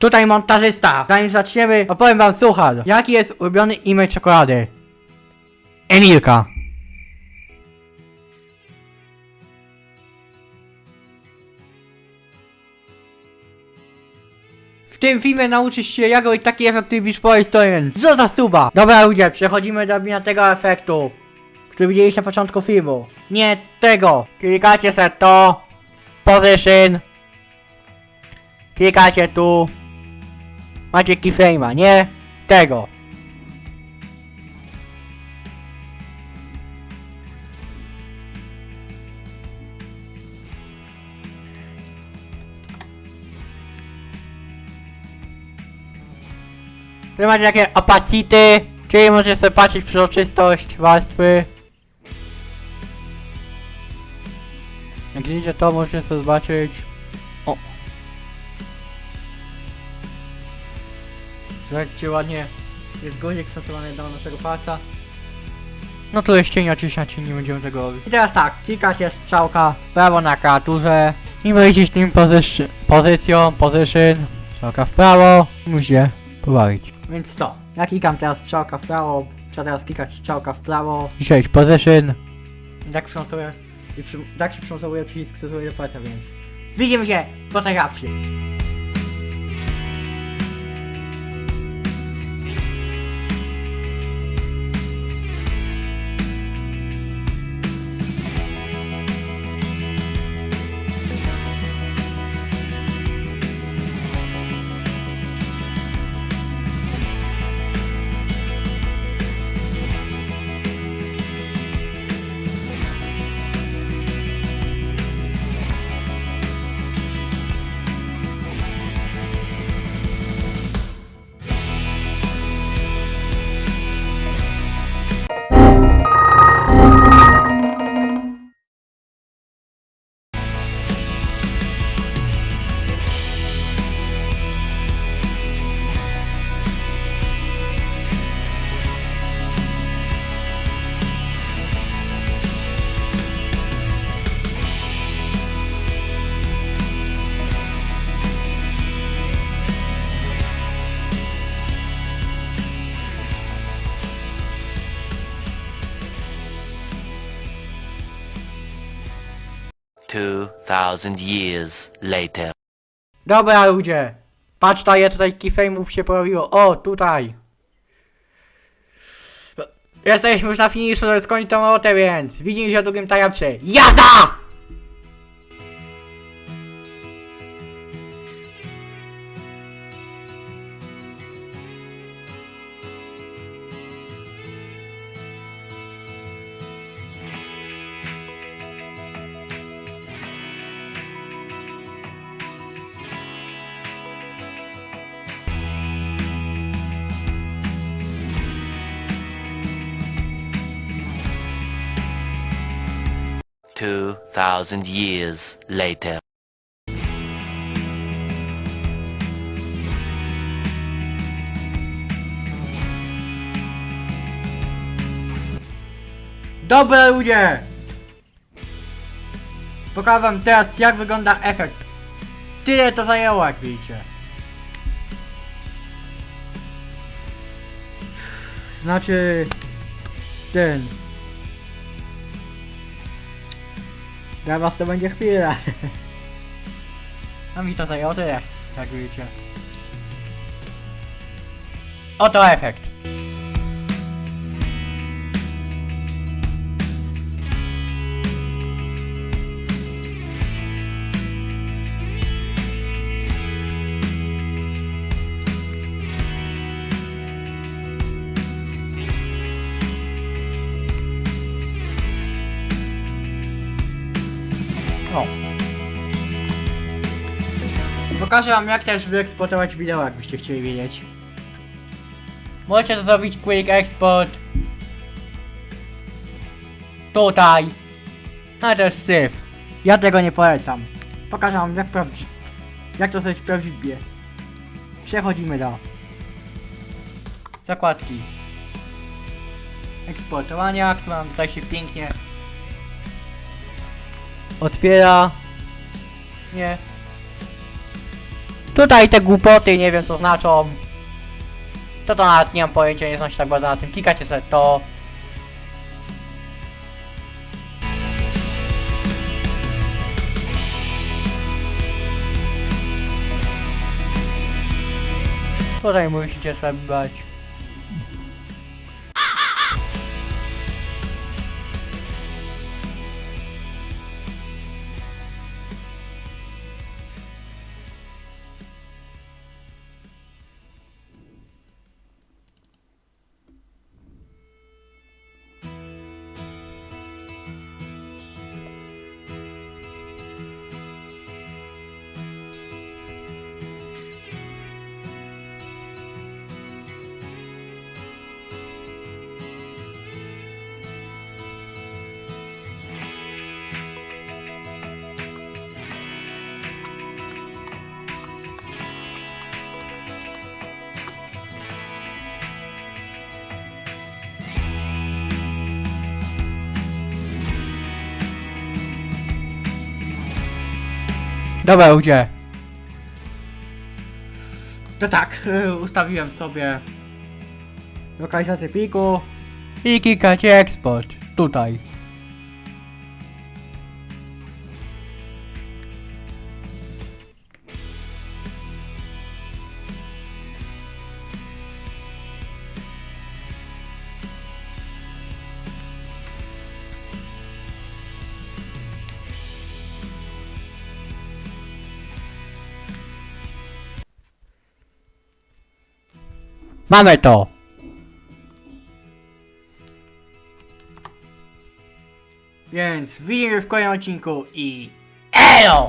Tutaj montażysta. Zanim zaczniemy, opowiem wam suchar. Jaki jest ulubiony imię czekolady? Emilka. W tym filmie nauczysz się jak robić taki efekt Wish Story, Zostaw suba! Dobra ludzie, przechodzimy do robienia tego efektu, który widzieliście na początku filmu. Nie tego! Klikacie se to, position, klikacie tu, macie keyframe'a, nie tego. Tu macie takie opacity, czyli możecie sobie patrzeć przezroczystość warstwy. Jak widzicie to możecie sobie zobaczyć. Zobaczcie ładnie. Jest guzik stosowany do naszego palca. No to jest cień, oczywiście cień nie będziemy tego robić. I teraz tak, klikacie strzałka w prawo na klawiaturze i będziecie tym pozycją, pozycją, position, strzałka w prawo i musicie pobawić. Więc to, ja klikam teraz strzałka w prawo, trzeba teraz klikać strzałka w prawo. Dzisiaj position. I tak przymocuję, i przy, tak się przymocowuje przycisk stosuje do palca, więc widzimy się po tej rapcie. Two thousand years later. Dobra ludzie, patrz ta tutaj keyframe'ów się pojawiło, o tutaj. Jesteśmy już na finiszu, tą robotę, więc widzimy się w drugim tajapsie. Jazda! Two thousand years later. Ludzie! Pokażę wam teraz jak wygląda efekt. Tyle to zajęło jak widzicie. Znaczy... Ten... Dla was to będzie chwila. A mi to zajęło tyle, jak widzicie. Oto efekt. O. Pokażę wam jak też wyeksportować wideo, jakbyście chcieli wiedzieć. Możecie zrobić Quick Export. Tutaj. No to jest syf. Ja tego nie polecam. Pokażę wam jak prawdziwie. Jak to zrobić prawdziwie. Przechodzimy do zakładki eksportowania, która tutaj się pięknie otwiera. Nie. Tutaj te głupoty nie wiem co znaczą. To to nawet nie mam pojęcia, nie znam się tak bardzo na tym. Klikacie sobie to. Tutaj musicie sobie brać. Dobra, ludzie. To tak, y, ustawiłem sobie lokalizację pliku i klikacie export tutaj. Mamy to! Więc widzimy w kolejnym odcinku i ELO!